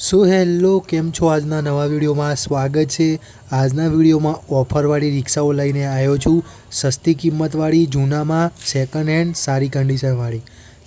So hello, કેમ છો? આજના નવા વિડીયોમાં સ્વાગત છે. આજના વિડીયોમાં ઓફરવાળી રિક્ષાઓ લઈને આવ્યો છું. સસ્તી કિંમતવાળી, જૂનામાં સેકન્ડ હેન્ડ સારી કન્ડિશનવાળી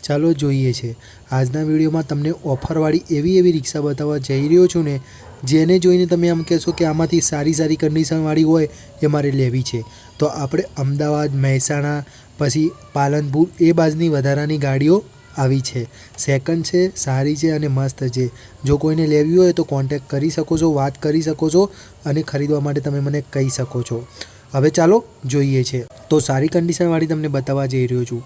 ચાલો જોઈએ છે. આજના વિડીયોમાં તમને ઓફરવાળી એવી એવી રિક્ષા બતાવવા જઈ રહ્યો છું ને, જેને જોઈને તમે આમ કહેશો કે આમાંથી સારી સારી કન્ડિશનવાળી હોય એ મારે લેવી છે. તો આપણે અમદાવાદ, મહેસાણા, પછી પાલનપુર એ બાજુની વધારાની ગાડીઓ આવી છે. સેકન્ડ છે, સારી છે અને મસ્ત છે. જો કોઈને લેવી હોય તો કોન્ટેક કરી શકો છો, વાત કરી શકો છો અને ખરીદવા માટે તમે મને કહી શકો છો. હવે ચાલો જોઈએ છે. તો સારી કન્ડિશનવાળી તમને બતાવવા જઈ રહ્યો છું.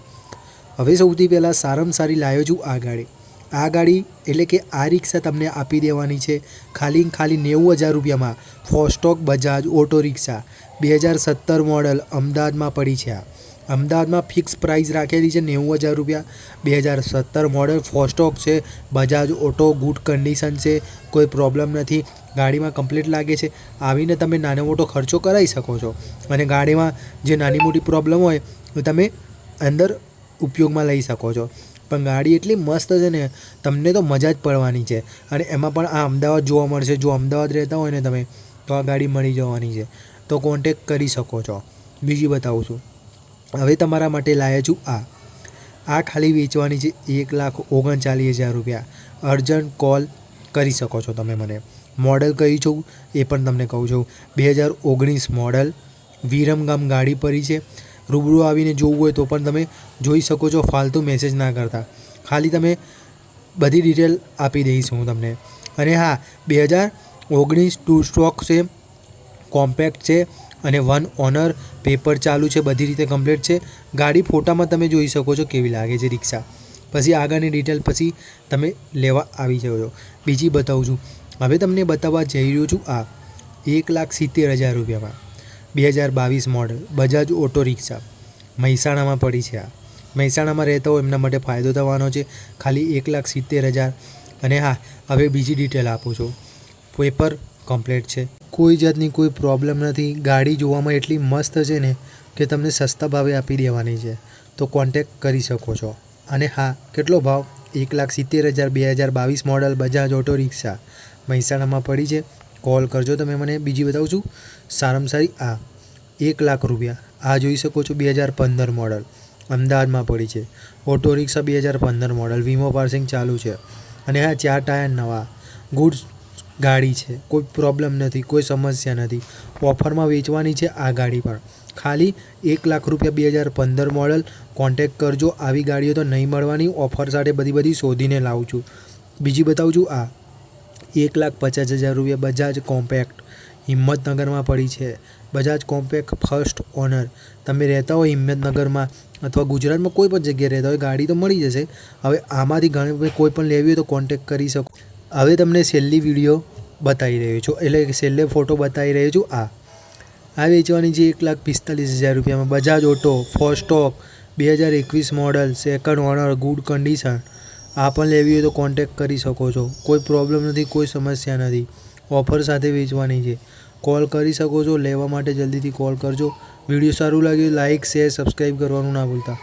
હવે સૌથી પહેલાં સારામાં સારી લાવ્યો છું આ ગાડી. આ ગાડી એટલે કે આ રિક્ષા તમને આપી દેવાની છે. ખાલી ખાલી નેવું હજાર રૂપિયામાં. ફોસ્ટોક બજાજ ઓટો રિક્ષા બે હજાર સત્તર મોડલ અમદાવાદમાં પડી છે આ. અમદાવાદમાં ફિક્સ પ્રાઇસ રાખેલી છે નેવું હજાર રૂપિયા. બે હજાર સત્તર મોડલ ફોસ્ટોક છે. બજાજ ઓટો ગુડ કન્ડિશન છે. કોઈ પ્રોબ્લેમ નથી. ગાડીમાં કમ્પ્લીટ લાગે છે. આવીને તમે નાનો મોટો ખર્ચો કરાવી શકો છો. અને ગાડીમાં જે નાની મોટી પ્રોબ્લેમ હોય તો તમે અંદર ઉપયોગમાં લઈ શકો છો. પણ ગાડી એટલી મસ્ત છે ને, તમને તો મજા જ પડવાની છે. અને એમાં પણ આ અમદાવાદ જોવા મળશે. જો અમદાવાદ રહેતા હોય ને તમે, તો આ ગાડી મળી જવાની છે. તો કોન્ટેક કરી શકો છો. બીજી બતાવું છું. હવે તમારા માટે લાયા છું આ. આ ખાલી વેચવાની છે એક લાખ ઓગણચાલીસ હજાર રૂપિયા. અર્જન્ટ કોલ કરી શકો છો તમે મને. મોડલ કઈ છું એ પણ તમને કહું છું. બે હજાર ઓગણીસ મોડલ વિરમગામ ગાડી પડી છે. રૂબરૂ આવીને જોવું હોય તો પણ તમે જોઈ શકો છો, ફાલતુ મેસેજ ના કરતા. ખાલી તમે બધી ડિટેલ આપી દઈશ હું તમને. અને હા, બે હજાર ઓગણીસ ટુ સ્ટોક છે. કોમ્પેક્ટ છે અને વન ઓનર પેપર ચાલુ છે, બધી રીતે કમ્પ્લીટ છે. ગાડી ફોટામાં તમે જોઈ શકો છો કેવી લાગે છે રિક્ષા. પછી આગળની ડિટેલ પછી તમે લેવા આવી જાઓ છો. બીજી બતાવું છું. હવે તમને બતાવવા જઈ રહ્યો છું આ એક લાખ સિત્તેર હજાર રૂપિયામાં. બે હજાર બાવીસ મોડલ, બજાજ ઓટો રિક્ષા. મહેસાણામાં પડી છે આ. મહેસાણામાં રહેતા હોય એમના માટે ફાયદો થવાનો છે. ખાલી એક લાખ સિત્તેર હજાર. અને હા, હવે બીજી ડિટેલ આપું છું. પેપર કમ્પ્લીટ છે. કોઈ જાતની કોઈ પ્રોબ્લેમ નથી. ગાડી જોવામાં એટલી મસ્ત છે ને કે તમને સસ્તા ભાવે આપી દેવાની છે. તો કોન્ટેક કરી શકો છો. અને હા, કેટલો ભાવ? એક લાખ સિત્તેર હજાર, બે હજાર બાવીસ મોડલ બજાજ ઓટો રિક્ષા મહેસાણામાં પડી છે. કોલ કરજો તમે મને. બીજી બતાવું છું. સારામાં સારી આ. એક લાખ રૂપિયા. આ જોઈ શકો છો બે હજાર પંદર મોડલ અમદાવાદમાં પડી છે. ઓટો રિક્ષા બે હજાર પંદર મોડલ વીમો પાર્સિંગ ચાલુ છે. અને હા, ચાર ટાયર નવા. ગુડ્સ ગાડી છે. કોઈ પ્રોબ્લેમ નથી, કોઈ સમસ્યા નથી. ઓફરમાં વેચવાની છે આ ગાડી પણ. ખાલી એક લાખ રૂપિયા બે હજાર પંદર મોડલ કોન્ટેક કરજો. આવી ગાડીઓ તો નહીં મળવાની. ઓફર સાથે બધી બધી શોધીને લાવું છું. બીજી બતાવું છું આ. એક લાખ પચાસ હજાર રૂપિયા બજાજ કોમ્પેક્ટ હિંમતનગરમાં પડી છે. બજાજ કોમ્પેક્ટ ફર્સ્ટ ઓનર તમે રહેતા હોય હિંમતનગરમાં અથવા ગુજરાતમાં કોઈ પણ જગ્યાએ રહેતા હોય, ગાડી તો મળી જશે. હવે આમાંથી ઘણી કોઈ પણ લેવી હોય તો કોન્ટેક કરી શકો. હવે તમને છેલ્લી વીડિયો બતાવી રહ્યો છું. એટલે છેલ્લે ફોટો બતાવી રહ્યો છું. આ. આ વેચવાની છે એક લાખ પિસ્તાલીસ હજાર રૂપિયામાં બજાજ ઓટો ફોસ્ટોક બે હજાર એકવીસ model second owner good condition આ પણ લેવી હોય તો કોન્ટેક કરી શકો છો. કોઈ પ્રોબ્લેમ નથી, કોઈ સમસ્યા નથી. ઓફર સાથે વેચવાની છે. કોલ કરી શકો છો. લેવા માટે જલ્દીથી કોલ કરજો. વીડિયો સારું લાગ્યું લાઇક શેર સબસ્ક્રાઈબ કરવાનું ના ભૂલતા.